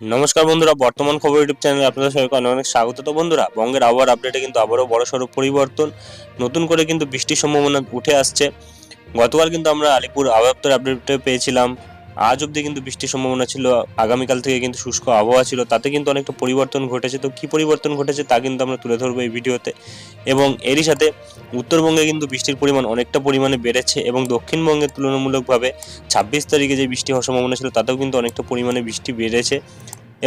নমস্কার বন্ধুরা, বর্তমান খবর ইউটিউব চ্যানেলে আপনাদের সবাইকে অনেক অনেক স্বাগত। তো বন্ধুরা, বঙ্গের আবহাওয়ার আপডেটে কিন্তু আবারও বড়সড় পরিবর্তন। নতুন করে কিন্তু বৃষ্টির সম্ভাবনা উঠে আসছে। গতকাল কিন্তু আমরা আলিপুর আবহাওয়া দপ্তরের আপডেট পেয়েছিলাম। আজ অব্দি কিন্তু বৃষ্টির সম্ভাবনা ছিল, আগামীকাল থেকে কিন্তু শুষ্ক আবহাওয়া ছিল, তাতে কিন্তু অনেকটা পরিবর্তন ঘটেছে। তো কি পরিবর্তন ঘটেছে তা কিন্তু আমরা তুলে ধরবো এই ভিডিওতে। এবং এরই সাথে উত্তরবঙ্গে কিন্তু বৃষ্টির পরিমাণ অনেকটা পরিমাণে বেড়েছে এবং দক্ষিণবঙ্গে তুলনামূলকভাবে ছাব্বিশ তারিখে যে বৃষ্টি হওয়ার সম্ভাবনা ছিল, তাতেও কিন্তু অনেকটা পরিমাণে বৃষ্টি বেড়েছে।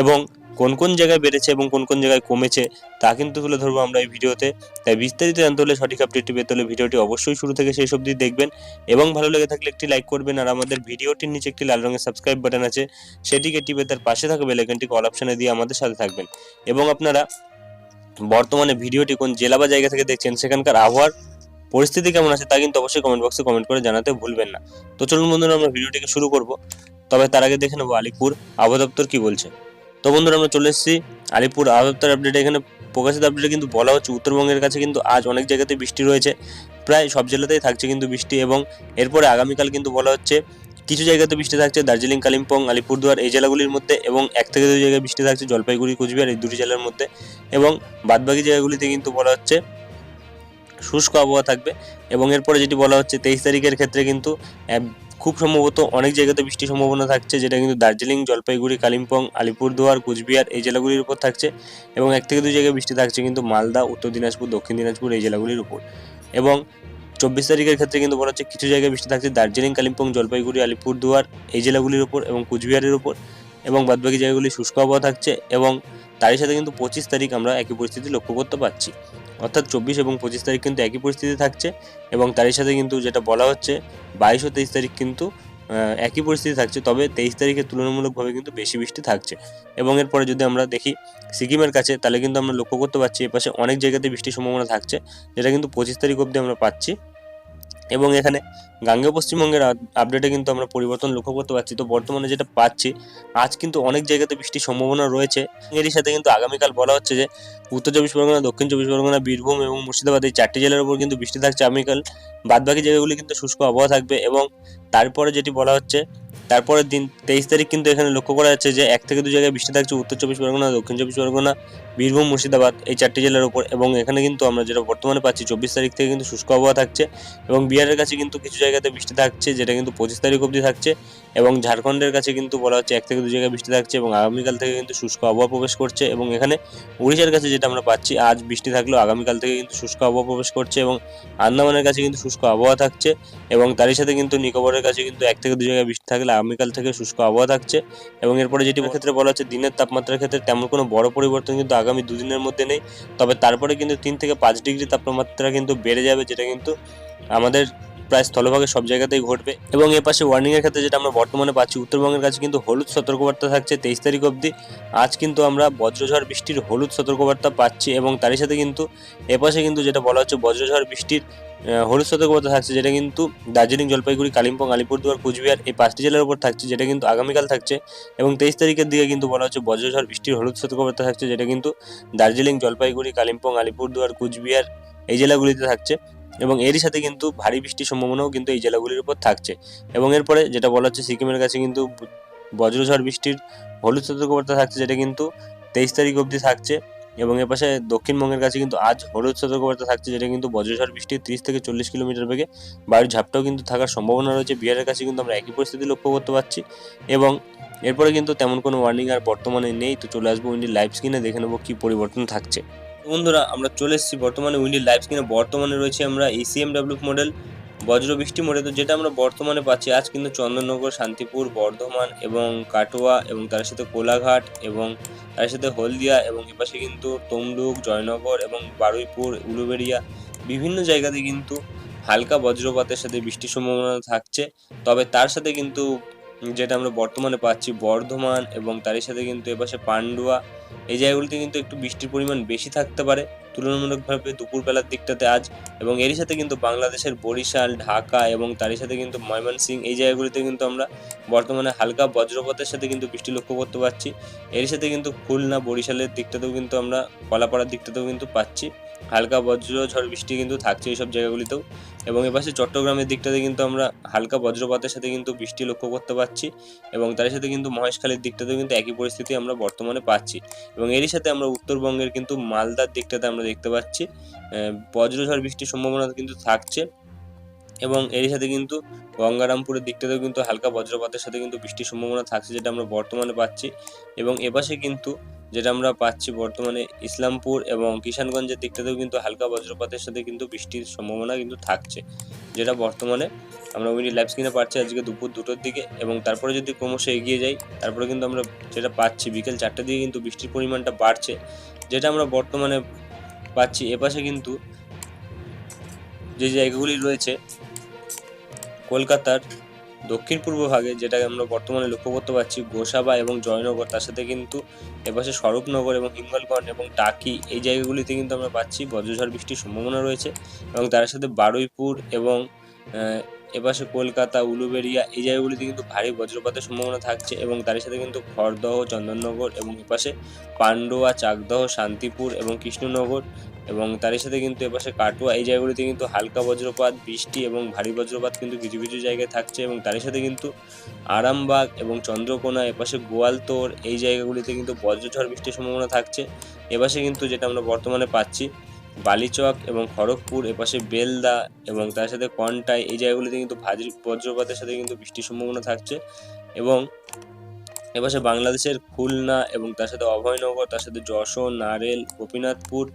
এবং কোন কোন জায়গায় বেড়েছে এবং কোন কোন জায়গায় কমেছে, তা কিন্তু তুলে ধরবো আমরা এই ভিডিওতে। তাই বিস্তারিত জানতে হলে সঠিক আপডেটটি পেতে হলে ভিডিওটি অবশ্যই শুরু থেকে শেষ অবধি দেখবেন এবং ভালো লেগে থাকলে একটি লাইক করবেন আর আমাদের ভিডিওটির নিচে একটি লাল রঙের সাবস্ক্রাইব বাটন আছে, সেটিকে টিপে তার পাশে থাকা বেলাইকনটিকে অল অপশনে দিয়ে আমাদের সাথে থাকবেন। এবং আপনারা বর্তমানে ভিডিওটি কোন জেলা বা জায়গা থেকে দেখছেন, সেখানকার আবহাওয়ার পরিস্থিতি কেমন আছে তা কিন্তু অবশ্যই কমেন্ট বক্সে কমেন্ট করে জানাতে ভুলবেন না। তো চলুন বন্ধুরা, আমরা ভিডিওটিকে শুরু করব। তবে তার আগে দেখে নেব আলিপুর আবহাওয়া দপ্তর কি বলছে। তো বন্ধুরা, আমরা চলে এসেছি আলিপুর আবহাওয়া আপডেট এখানে প্রকাশিত আপডেটে কিন্তু বলা হচ্ছে, উত্তরবঙ্গের কাছে কিন্তু আজ অনেক জায়গাতে বৃষ্টি রয়েছে। প্রায় সব জেলাতেই থাকছে কিন্তু বৃষ্টি এবং এরপরে আগামীকাল কিন্তু বলা হচ্ছে, কিছু জায়গাতে বৃষ্টি থাকছে, দার্জিলিং, কালিম্পং, আলিপুরদুয়ার এই জেলাগুলির মধ্যে এবং এক থেকে দুই জায়গায় বৃষ্টি থাকছে, জলপাইগুড়ি, কুচবিহার এই দুটি জেলার মধ্যে। এবং বাদবাকি জায়গাগুলিতে কিন্তু বলা হচ্ছে, শুষ্ক আবহাওয়া থাকবে। এবং এরপরে যেটি বলা হচ্ছে, তেইশ তারিখের ক্ষেত্রে কিন্তু খুব সম্ভবত অনেক জায়গাতে বৃষ্টির সম্ভাবনা থাকছে, যেটা কিন্তু দার্জিলিং, জলপাইগুড়ি, কালিম্পং, আলিপুরদুয়ার, কুচবিহার এই জেলাগুলির উপর থাকছে এবং এক থেকে দুই জায়গায় বৃষ্টি থাকছে কিন্তু মালদা, উত্তর দিনাজপুর, দক্ষিণ দিনাজপুর এই জেলাগুলির উপর। এবং চব্বিশ তারিখের ক্ষেত্রে কিন্তু বলা হচ্ছে কিছু জায়গায় বৃষ্টি থাকছে, দার্জিলিং, কালিম্পং, জলপাইগুড়ি, আলিপুরদুয়ার এই জেলাগুলির উপর এবং কুচবিহারের উপর এবং বাদবাকি জায়গাগুলি শুষ্ক আবহাওয়া থাকছে এবং তারই সাথে কিন্তু পঁচিশ তারিখ আমরা একই পরিস্থিতি লক্ষ্য করতে পারছি। অর্থাৎ চব্বিশ এবং পঁচিশ তারিখ কিন্তু একই পরিস্থিতি থাকছে এবং তারই সাথে কিন্তু যেটা বলা হচ্ছে, বাইশ ও তেইশ তারিখ কিন্তু একই পরিস্থিতি থাকছে, তবে তেইশ তারিখে তুলনামূলকভাবে কিন্তু বেশি বৃষ্টি থাকছে। এবং এরপরে যদি আমরা দেখি সিকিমের কাছে, তাহলে কিন্তু আমরা লক্ষ্য করতে পারছি এপাশে অনেক জায়গাতে বৃষ্টির সম্ভাবনা থাকছে, যেটা কিন্তু পঁচিশ তারিখ অবধি আমরা পাচ্ছি। এবং এখানে গাঙ্গেয় পশ্চিমবঙ্গের আপ- আপডেটে কিন্তু আমরা পরিবর্তন লক্ষ্য করতে পারছি। তো বর্তমানে যেটা পাচ্ছি, আজ কিন্তু অনেক জায়গাতে বৃষ্টির সম্ভাবনা রয়েছে। এরই সাথে কিন্তু আগামীকাল বলা হচ্ছে যে উত্তর চব্বিশ পরগনা, দক্ষিণ চব্বিশ পরগনা, বীরভূম এবং মুর্শিদাবাদ এই চারটি জেলার উপর কিন্তু বৃষ্টি থাকছে আগামীকাল। বাদবাকি জায়গাগুলি কিন্তু শুষ্ক আবহাওয়া থাকবে এবং তারপরে যেটি বলা হচ্ছে তারপরের দিন তেইশ তারিখ কিন্তু এখানে লক্ষ্য করা যাচ্ছে যে এক থেকে দু জায়গায় বৃষ্টি থাকছে উত্তর চব্বিশ পরগনা, দক্ষিণ চব্বিশ পরগনা, বীরভূম, মুর্শিদাবাদ, এই চারটি জেলার উপর এবং এখানে কিন্তু আমরা যেটা বর্তমানে পাচ্ছি চব্বিশ তারিখ থেকে কিন্তু শুষ্ক আবহাওয়া থাকছে এবং বিহারের কাছে কিন্তু কিছু জায়গাতে বৃষ্টি থাকছে যেটা কিন্তু পঁচিশ তারিখ অবধি থাকছে এবং ঝাড়খণ্ডের কাছে কিন্তু বলা হচ্ছে এক থেকে দু জায়গায় বৃষ্টি থাকছে এবং আগামীকাল থেকে কিন্তু শুষ্ক আবহাওয়া প্রবেশ করছে এবং এখানে উড়িষ্যার কাছে যেটা আমরা পাচ্ছি আজ বৃষ্টি থাকলেও আগামীকাল থেকে কিন্তু শুষ্ক আবহাওয়া প্রবেশ করছে এবং আন্দামানের কাছে কিন্তু শুষ্ক আবহাওয়া থাকছে এবং তারই সাথে কিন্তু নিকোবরের কাছে কিন্তু এক থেকে দু জায়গায় বৃষ্টি থাকলে আগামীকাল থেকে শুষ্ক আবহাওয়া থাকছে এবং এরপরে যেটি ক্ষেত্রে বলা হচ্ছে দিনের তাপমাত্রার ক্ষেত্রে তেমন কোনো বড় পরিবর্তন কিন্তু আগামী দুদিনের মধ্যে নেই। তবে তারপরে কিন্তু তিন থেকে পাঁচ ডিগ্রি তাপমাত্রা কিন্তু বেড়ে যাবে, যেটা কিন্তু আমাদের প্রায় স্থলভাগে সব জায়গাতেই ঘটবে। এবং এর পাশে ওয়ার্নিং এর ক্ষেত্রে যেটা আমরা বর্তমানে পাচ্ছি, উত্তরবঙ্গের কাছে কিন্তু হলুদ সতর্কবার্তা থাকছে তেইশ তারিখ অবধি। আজ কিন্তু আমরা বজ্রঝড় বৃষ্টির হলুদ সতর্কবার্তা পাচ্ছি এবং তারই সাথে কিন্তু এপাশে কিন্তু যেটা বলা হচ্ছে বজ্রঝড় বৃষ্টির হলুদ সতর্কবার্তা থাকছে, যেটা কিন্তু দার্জিলিং, জলপাইগুড়ি, কালিম্পং, আলিপুরদুয়ার, কুচবিহার এই পাঁচটি জেলার উপর থাকছে, যেটা কিন্তু আগামীকাল থাকছে। এবং তেইশ তারিখের দিকে কিন্তু বলা হচ্ছে বজ্রঝড় বৃষ্টির হলুদ সতর্কবার্তা থাকছে, যেটা কিন্তু দার্জিলিং, জলপাইগুড়ি, কালিম্পং, আলিপুরদুয়ার, কুচবিহার এই জেলাগুলিতে থাকছে। এবং এরই সাথে কিন্তু ভারী বৃষ্টির সম্ভাবনাও কিন্তু এই জেলাগুলির উপর থাকছে। এবং এরপরে যেটা বলা হচ্ছে, সিকিমের কাছে কিন্তু বজ্রঝড় বৃষ্টির হলুদ সতর্কবার্তা থাকছে, যেটা কিন্তু তেইশ তারিখ অবধি থাকছে। এবং এর পাশে দক্ষিণবঙ্গের কাছে কিন্তু আজ হলুদ সতর্কবার্তা থাকছে, যেটা কিন্তু বজ্রঝড় বৃষ্টি তিরিশ থেকে চল্লিশ কিলোমিটার বেগে বায়ুর ঝাপটাও কিন্তু থাকার সম্ভাবনা রয়েছে। বিহারের কাছে কিন্তু আমরা একই পরিস্থিতি লক্ষ্য করতে পারছি এবং এরপরে কিন্তু তেমন কোনো ওয়ার্নিং আর বর্তমানে নেই। তো চলে আসব উইন্ডি লাইভ স্ক্রিনে দেখে নেব কী পরিবর্তন থাকছে। বন্ধুরা, আমরা চলে এসেছি বর্তমানে উইন্ডি লাইভ স্ক্রিনে বর্তমানে রয়েছে আমরা এসিএম ডাব্লিউ মডেল বজ্র বৃষ্টি মোডে তো যেটা আমরা বর্তমানে পাচ্ছি, আজ কিন্তু চন্দননগর, শান্তিপুর, বর্ধমান এবং কাটোয়া এবং তার সাথে কোলাঘাট এবং তার সাথে হলদিয়া এবং এপাশে কিন্তু তমলুক, জয়নগর এবং বারুইপুর, উলুবেড়িয়া বিভিন্ন জায়গাতে কিন্তু হালকা বজ্রপাতের সাথে বৃষ্টির সম্ভাবনা থাকছে। তবে তার সাথে কিন্তু যেটা আমরা বর্তমানে পাচ্ছি, বর্ধমান এবং তারই সাথে কিন্তু এপাশে পান্ডুয়া, এই জায়গাগুলিতে কিন্তু একটু বৃষ্টির পরিমাণ বেশি থাকতে পারে। তুলনামূলকভাবে দুপুরবেলার দিকটাতে আজ এবং এরই সাথে কিন্তু বাংলাদেশের বরিশাল, ঢাকা এবং তারই সাথে কিন্তু ময়মনসিং এই জায়গাগুলিতে কিন্তু আমরা বর্তমানে হালকা বজ্রপাতের সাথে কিন্তু বৃষ্টি লক্ষ্য করতে পারছি। এর সাথে কিন্তু খুলনা, বরিশালের দিকটাতেও কিন্তু আমরা কলাপাড়ার দিকটাতেও কিন্তু পাচ্ছি। হালকা বজ্র ঝড় বৃষ্টি কিন্তু থাকছে এইসব জায়গাগুলিতেও। এবং এপাশে চট্টগ্রামের দিকটাতে কিন্তু আমরা হালকা বজ্রপাতের সাথে কিন্তু বৃষ্টি লক্ষ্য করতে পারছি এবং তার সাথে কিন্তু মহেশখালীর দিকটাতেও কিন্তু একই পরিস্থিতি আমরা বর্তমানে পাচ্ছি। এবং এরই সাথে আমরা উত্তরবঙ্গের কিন্তু মালদার দিকটাতে আমরা দেখতে পাচ্ছি বজ্রঝড় বৃষ্টির সম্ভাবনা কিন্তু থাকছে এবং এরই সাথে কিন্তু গঙ্গারামপুরের দিকটাতেও কিন্তু হালকা বজ্রপাতের সাথে কিন্তু বৃষ্টির সম্ভাবনা থাকছে যেটা আমরা বর্তমানে পাচ্ছি। এবং এপাশে কিন্তু যেটা আমরা পাচ্ছি বর্তমানে ইসলামপুর এবং কিষানগঞ্জের দিকটাতেও কিন্তু হালকা বজ্রপাতের সাথে কিন্তু বৃষ্টির সম্ভাবনা কিন্তু থাকছে, যেটা বর্তমানে আমরা ওই লাইভ স্ক্রিনে পাচ্ছি আজকে দুপুর দুটোর দিকে এবং তারপরে যদি ক্রমশ এগিয়ে যাই, তারপরে কিন্তু আমরা যেটা পাচ্ছি বিকেল চারটের দিকে কিন্তু বৃষ্টির পরিমাণটা বাড়ছে, যেটা আমরা বর্তমানে পাচ্ছি এপাশে কিন্তু যে জায়গাগুলি রয়েছে, কলকাতার দক্ষিণ পূর্ব ভাগে যেটা আমরা বর্তমানে লক্ষ্য করতে পারছি, গোসাবা এবং জয়নগর, তার সাথে কিন্তু এপাশে স্বরূপনগর এবং হিঙ্গলগঞ্জ এবং টাকি, এই জায়গাগুলিতে কিন্তু আমরা পাচ্ছি বজ্রঝড় বৃষ্টির সম্ভাবনা রয়েছে এবং তার সাথে বারুইপুর এবং এপাশে কলকাতা উলুবেড়িয়া এই জায়গাগুলিতে কিন্তু ভারী বজ্রপাতের সম্ভাবনা থাকছে এবং তার সাথে কিন্তু খড়দহ, চন্দননগর এবং এপাশে পান্ডুয়া, চাকদহ, শান্তিপুর এবং কৃষ্ণনগর এবং তারই সাথে কিন্তু এপাশে কাটুয়া, এই জায়গাগুলিতে কিন্তু হালকা বজ্রপাত, বৃষ্টি এবং ভারী বজ্রপাত কিন্তু কিছু কিছু জায়গায় থাকছে এবং তারই সাথে কিন্তু আরামবাগ এবং চন্দ্রকোনা, এপাশে গোয়ালতোড় এই জায়গাগুলিতে কিন্তু বজ্রঝড়, বৃষ্টির সম্ভাবনা থাকছে। এপাশে কিন্তু যেটা আমরা বর্তমানে পাচ্ছি বালিচক এবং খড়গপুর, এপাশে বেলদা এবং তার সাথে কন্টাই, এই জায়গাগুলিতে কিন্তু ভারী বজ্রপাতের সাথে কিন্তু বৃষ্টির সম্ভাবনা থাকছে এবং এপাশে বাংলাদেশের খুলনা এবং তার সাথে অভয়নগর, তার সাথে যশোর, নারেল, গোপীনাথপুর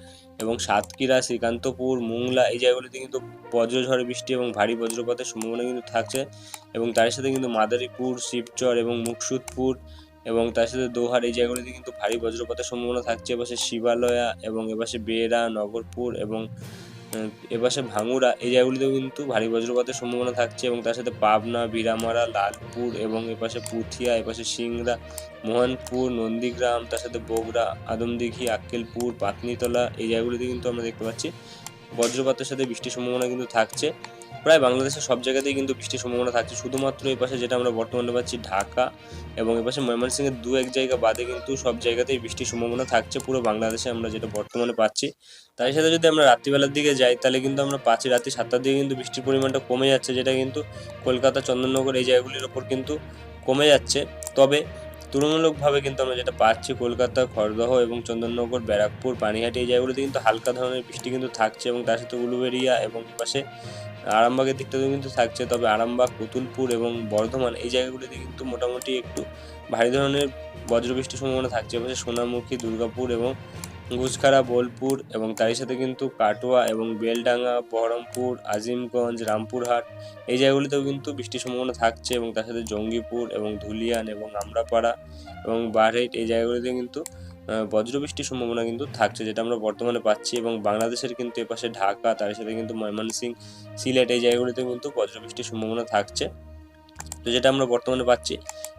এবং সাতক্ষীরা, শ্রীকান্তপুর, মুংলা, এই জায়গাগুলিতে কিন্তু বজ্রঝড় বৃষ্টি এবং ভারী বজ্রপাতের সম্ভাবনা কিন্তু থাকছে এবং তার সাথে কিন্তু মাদারীপুর, শিবচর এবং মুকসুদপুর এবং তার সাথে দোহার এই জায়গাগুলিতে কিন্তু ভারী বজ্রপাতের সম্ভাবনা থাকছে। এপাশে শিবালয়া এবং এপাশে বেড়া, নগরপুর এবং এপাশে ভাঙুরা, এই জায়গাগুলিতেও কিন্তু ভারী বজ্রপাতের সম্ভাবনা থাকছে এবং তার সাথে পাবনা, বিরামারা, লালপুর এবং এপাশে পুথিয়া এপাশে সিংড়া, মোহনপুর, নন্দীগ্রাম, তার সাথে বগুড়া, আদমদিঘি, আক্কেলপুর পাতনিতলা এই জায়গাগুলিতে কিন্তু আমরা দেখতে পাচ্ছি। বজ্রপাতের সাথে বৃষ্টির সম্ভাবনা কিন্তু থাকছে। প্রায় বাংলাদেশের সব জায়গাতেই কিন্তু বৃষ্টির সম্ভাবনা থাকছে। শুধুমাত্র এই পাশে যেটা আমরা বর্তমানে পাচ্ছি ঢাকা এবং এ পাশে ময়মনসিংহের দু এক জায়গা বাদে কিন্তু সব জায়গাতেই বৃষ্টির সম্ভাবনা থাকছে। পুরো বাংলাদেশে আমরা যেটা বর্তমানে পাচ্ছি। তার সাথে যদি আমরা রাত্রিবেলার দিকে যাই, তাহলে কিন্তু আমরা পাচ্ছি রাত্রি সাতটার দিকে কিন্তু বৃষ্টির পরিমাণটা কমে যাচ্ছে, যেটা কিন্তু কলকাতা, চন্দননগর এই জায়গাগুলির ওপর কিন্তু কমে যাচ্ছে। তবে তুলনামূলকভাবে কিন্তু আমরা যেটা পাচ্ছি কলকাতা, খড়দহ এবং চন্দননগর, ব্যারাকপুর, পানিহাটি এই জায়গাগুলিতে কিন্তু হালকা ধরনের বৃষ্টি কিন্তু থাকছে এবং তার সাথে উলুবেড়িয়া এবং পাশে আরামবাগের দিকটাতেও কিন্তু থাকছে, তবে আরামবাগ, পুতুলপুর এবং বর্ধমান এই জায়গাগুলিতে কিন্তু মোটামুটি একটু ভারী ধরনের বজ্রবৃষ্টির সম্ভাবনা থাকছে। এবং সোনামুখী, দুর্গাপুর এবং গুজখারা বোলপুর এবং তারই সাথে কিন্তু কাটোয়া এবং বেলডাঙ্গা, বহরমপুর, আজিমগঞ্জ, রামপুরহাট এই জায়গাগুলিতেও কিন্তু বৃষ্টির সম্ভাবনা থাকছে এবং তার সাথে জঙ্গিপুর এবং ধুলিয়ান এবং আমরাপাড়া এবং বারহেট এই জায়গাগুলিতে কিন্তু বজ্রবৃষ্টির সম্ভাবনা কিন্তু থাকছে, যেটা আমরা বর্তমানে পাচ্ছি এবং বাংলাদেশের কিন্তু এপাশে ঢাকা, তার সাথে কিন্তু ময়মনসিংহ, সিলেট এই জায়গাগুলিতে কিন্তু বজ্রবৃষ্টির সম্ভাবনা থাকছে। তো যেটা আমরা বর্তমানে পাচ্ছি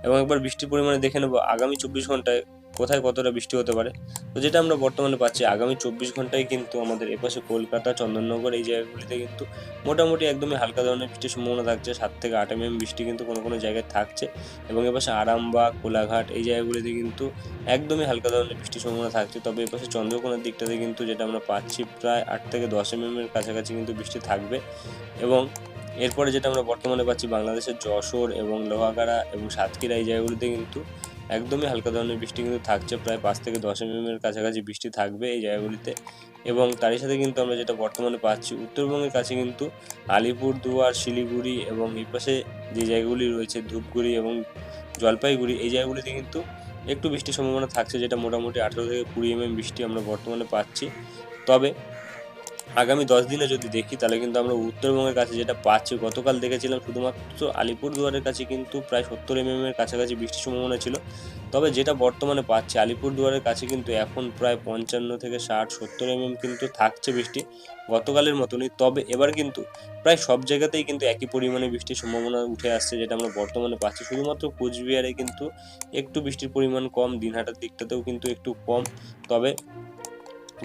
এবং একবার বৃষ্টির পরিমাণে দেখে নেব, আগামী চব্বিশ ঘন্টায় কোথায় কতটা বৃষ্টি হতে পারে? তো যেটা আমরা বর্তমানে পাচ্ছি, আগামী চব্বিশ ঘন্টায় কিন্তু আমাদের এপাশে কলকাতা, চন্দননগর এই জায়গাগুলিতে কিন্তু মোটামুটি একদমই হালকা ধরনের বৃষ্টির সম্ভাবনা থাকছে। সাত থেকে আট এম বৃষ্টি কিন্তু কোনো কোনো জায়গায় থাকছে এবং এপাশে আরামবাগ, কোলাঘাট এই জায়গাগুলিতে কিন্তু একদমই হালকা ধরনের বৃষ্টির সম্ভাবনা থাকছে। তবে এপাশে চন্দ্রকোনার দিকটাতে কিন্তু যেটা আমরা পাচ্ছি প্রায় আট থেকে দশ এম এর কাছাকাছি কিন্তু বৃষ্টি থাকবে এবং এরপরে যেটা আমরা বর্তমানে পাচ্ছি বাংলাদেশের যশোর এবং লোহাগাড়া এবং সাতক্ষীরা এই জায়গাগুলিতে কিন্তু একদমই হালকা ধরনের বৃষ্টি কিন্তু থাকছে, প্রায় পাঁচ থেকে দশ এম এর কাছাকাছি বৃষ্টি থাকবে এই জায়গাগুলিতে। এবং তারই সাথে কিন্তু আমরা যেটা বর্তমানে পাচ্ছি, উত্তরবঙ্গের কাছে কিন্তু আলিপুরদুয়ার শিলিগুড়ি এবং এই পাশে যে জায়গাগুলি রয়েছে, ধূপগুড়ি এবং জলপাইগুড়ি, এই জায়গাগুলিতে কিন্তু একটু বৃষ্টির সম্ভাবনা থাকছে, যেটা মোটামুটি আঠেরো থেকে কুড়ি এম বৃষ্টি আমরা বর্তমানে পাচ্ছি। তবে আগামী দশ দিনে যদি দেখি, তাহলে কিন্তু আমরা উত্তরবঙ্গের কাছে যেটা পাচ্ছি, গতকাল দেখেছিলাম শুধুমাত্র আলিপুরদুয়ারের কাছে কিন্তু প্রায় সত্তর এম এর কাছাকাছি বৃষ্টির সম্ভাবনা ছিল। তবে যেটা বর্তমানে পাচ্ছি, আলিপুরদুয়ারের কাছে কিন্তু এখন প্রায় পঞ্চান্ন থেকে ষাট, সত্তর এম কিন্তু থাকছে বৃষ্টি গতকালের মতনই। তবে এবার কিন্তু প্রায় সব জায়গাতেই কিন্তু একই পরিমাণে বৃষ্টির সম্ভাবনা উঠে আসছে যেটা আমরা বর্তমানে পাচ্ছি। শুধুমাত্র কোচবিহারে কিন্তু একটু বৃষ্টির পরিমাণ কম, দিনহাটার দিকটাতেও কিন্তু একটু কম। তবে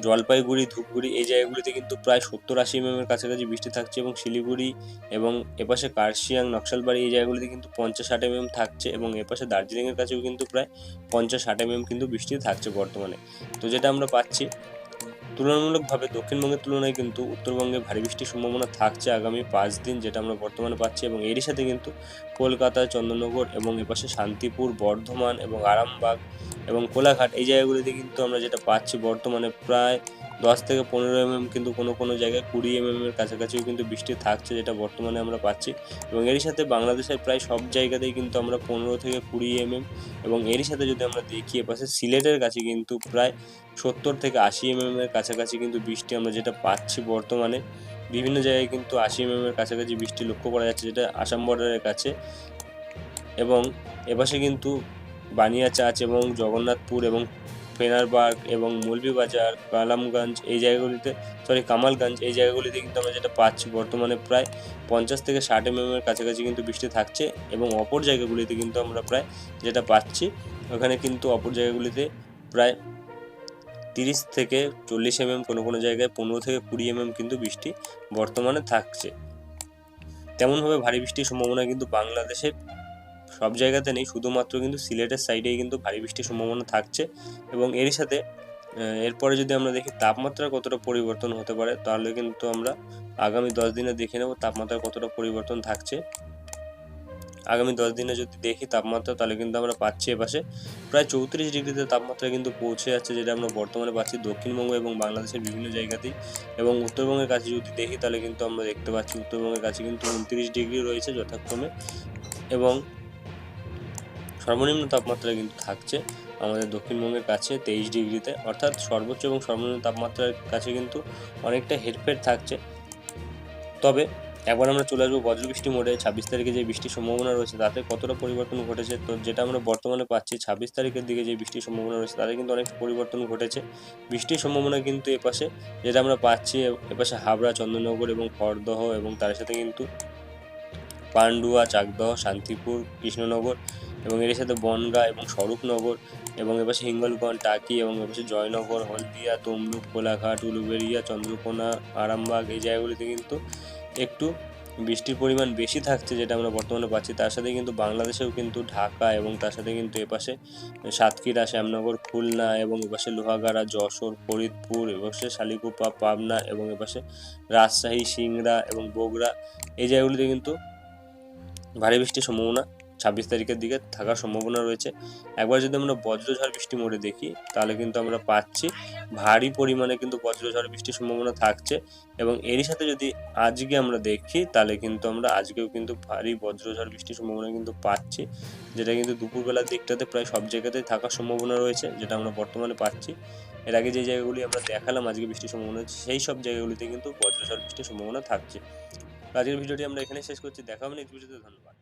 জলপাইগুড়ি, ধূপগুড়ি এই জায়গাগুলিতে কিন্তু প্রায় সত্তর আশি এম এর কাছাকাছি বৃষ্টি থাকছে এবং শিলিগুড়ি এবং এপাশে কার্শিয়াং, নকশালবাড়ি এই জায়গাগুলিতে কিন্তু পঞ্চাশ ষাট এম থাকছে এবং এপাশে দার্জিলিংয়ের কাছেও কিন্তু প্রায় পঞ্চাশ ষাট এম কিন্তু বৃষ্টি থাকছে বর্তমানে। তো যেটা আমরা পাচ্ছি তুলনামূলকভাবে দক্ষিণবঙ্গের তুলনায় কিন্তু উত্তরবঙ্গে ভারী বৃষ্টির সম্ভাবনা থাকছে আগামী পাঁচ দিন, যেটা আমরা বর্তমানে পাচ্ছি এবং এরই সাথে কিন্তু কলকাতা, চন্দননগর এবং এপাশে শান্তিপুর, বর্ধমান এবং আরামবাগ এবং কোলাঘাট এই জায়গাগুলিতে কিন্তু আমরা যেটা পাচ্ছি বর্তমানে প্রায় দশ থেকে পনেরো এমএম কিন্তু কোনো কোনো জায়গায় কুড়ি এমএম এর কাছাকাছিও কিন্তু বৃষ্টি থাকছে যেটা বর্তমানে আমরা পাচ্ছি। এবং এরই সাথে বাংলাদেশের প্রায় সব জায়গাতেই কিন্তু আমরা পনেরো থেকে কুড়ি এমএম এবং এরই সাথে যদি আমরা দেখি এপাশে সিলেটের কাছে কিন্তু প্রায় সত্তর থেকে আশি এমএম এর কাছাকাছি কিন্তু বৃষ্টি আমরা যেটা পাচ্ছি বর্তমানে। বিভিন্ন জায়গায় কিন্তু আশি এমএম এর কাছাকাছি বৃষ্টি লক্ষ্য করা যাচ্ছে যেটা আসাম বর্ডারের কাছে। এবং এপাশে কিন্তু বানিয়াচাচ এবং জগন্নাথপুর এবং ফেনারবার্গ এবং মৌলভীবাজার, কালামগঞ্জ এই জায়গাগুলিতে সরি কামালগঞ্জ এই জায়গাগুলিতে কিন্তু আমরা যেটা পাচ্ছি, বর্তমানে প্রায় পঞ্চাশ থেকে ষাট এমএম এর কাছাকাছি কিন্তু বৃষ্টি থাকছে এবং অপর জায়গাগুলিতে কিন্তু আমরা প্রায় যেটা পাচ্ছি, ওখানে কিন্তু অপর জায়গাগুলিতে প্রায় তিরিশ থেকে চল্লিশ এমএম কোনো কোনো জায়গায় পনেরো থেকে কুড়ি এমএম কিন্তু বৃষ্টি বর্তমানে থাকছে। তেমনভাবে ভারী বৃষ্টির সম্ভাবনা কিন্তু বাংলাদেশের সব জায়গাতে নেই, শুধুমাত্র কিন্তু সিলেটের সাইডেই কিন্তু ভারী বৃষ্টির সম্ভাবনা থাকছে। এবং এরই সাথে এরপরে যদি আমরা দেখি তাপমাত্রা কতটা পরিবর্তন হতে পারে, তাহলে কিন্তু আমরা আগামী দশ দিনে দেখে নেব তাপমাত্রা কতটা পরিবর্তন থাকছে। আগামী দশ দিনে যদি দেখি তাপমাত্রা, তাহলে কিন্তু আমরা পাচ্ছি এপাশে প্রায় চৌত্রিশ ডিগ্রিতে তাপমাত্রা কিন্তু পৌঁছে যাচ্ছে, যেটা আমরা বর্তমানে পাচ্ছি দক্ষিণবঙ্গ এবং বাংলাদেশের বিভিন্ন জায়গাতেই। এবং উত্তরবঙ্গের কাছে যদি দেখি, তাহলে কিন্তু আমরা দেখতে পাচ্ছি উত্তরবঙ্গের কাছে কিন্তু উনত্রিশ ডিগ্রি রয়েছে যথাক্রমে। এবং সর্বনিম্ন তাপমাত্রা কিন্তু থাকছে। আমাদের দক্ষিণবঙ্গের কাছে তেইশ ডিগ্রিতে। অর্থাৎ সর্বোচ্চ এবং সর্বনিম্ন তাপমাত্রার কাছে কিন্তু অনেকটা হেরফের থাকছে। তবে একবার আমরা চলে আসব বজ্রবৃষ্টি মোডে। ছাব্বিশ তারিখে যে বৃষ্টির সম্ভাবনা রয়েছে, তাতে কতটা পরিবর্তন ঘটেছে? তো যেটা আমরা বর্তমানে পাচ্ছি, ছাব্বিশ তারিখের দিকে যে বৃষ্টির সম্ভাবনা রয়েছে, তাতে কিন্তু অনেক পরিবর্তন ঘটেছে। বৃষ্টির সম্ভাবনা কিন্তু এপাশে, যেটা আমরা পাচ্ছি, এপাশে হাবড়া চন্দননগর এবং খড়দহ এবং তার সাথে কিন্তু পান্ডুয়া, চাকদহ, শান্তিপুর, কৃষ্ণনগর এবং এর সাথে বনগা এবং স্বরূপনগর এবং এপাশে হিঙ্গলগঞ্জ, টাকি এবং এপাশে জয়নগর, হলদিয়া, তমলুক, কোলাঘাট উলুবেড়িয়া চন্দ্রকোনা, আরামবাগ এই জায়গাগুলিতে কিন্তু একটু বৃষ্টির পরিমাণ বেশি থাকছে যেটা আমরা বর্তমানে পাচ্ছি। তার সাথে কিন্তু বাংলাদেশেও কিন্তু ঢাকা এবং তার সাথে কিন্তু এপাশে সাতক্ষীরা, শ্যামনগর, খুলনা এবং এপাশে লোহাগাড়া, যশোর, ফরিদপুর, এপাশে শালিকুপা, পাবনা এবং এপাশে রাজশাহী, সিংড়া এবং বগুড়া এই জায়গাগুলিতে কিন্তু ভারী বৃষ্টির সম্ভাবনা ছাব্বিশ তারিখের দিকে থাকার সম্ভাবনা রয়েছে। একবার যদি আমরা বজ্রঝড় বৃষ্টি মোড়ে দেখি, তাহলে কিন্তু আমরা পাচ্ছি ভারী পরিমাণে কিন্তু বজ্রঝড় বৃষ্টির সম্ভাবনা থাকছে এবং এরই সাথে যদি আজকে আমরা দেখি, তাহলে কিন্তু আমরা আজকেও কিন্তু ভারী বজ্রঝড় বৃষ্টির সম্ভাবনা কিন্তু পাচ্ছি, যেটা কিন্তু দুপুরবেলার দিকটাতে প্রায় সব জায়গাতেই থাকার সম্ভাবনা রয়েছে, যেটা আমরা বর্তমানে পাচ্ছি। এর আগে যে জায়গাগুলি আমরা দেখালাম আজকে বৃষ্টির সম্ভাবনা হচ্ছে সেই সব জায়গাগুলিতে কিন্তু বজ্রঝড় বৃষ্টির সম্ভাবনা থাকছে। আজকের ভিডিওটি আমরা এখানে শেষ করছি, দেখা হবে নেক্সট ভিডিওতে, ধন্যবাদ।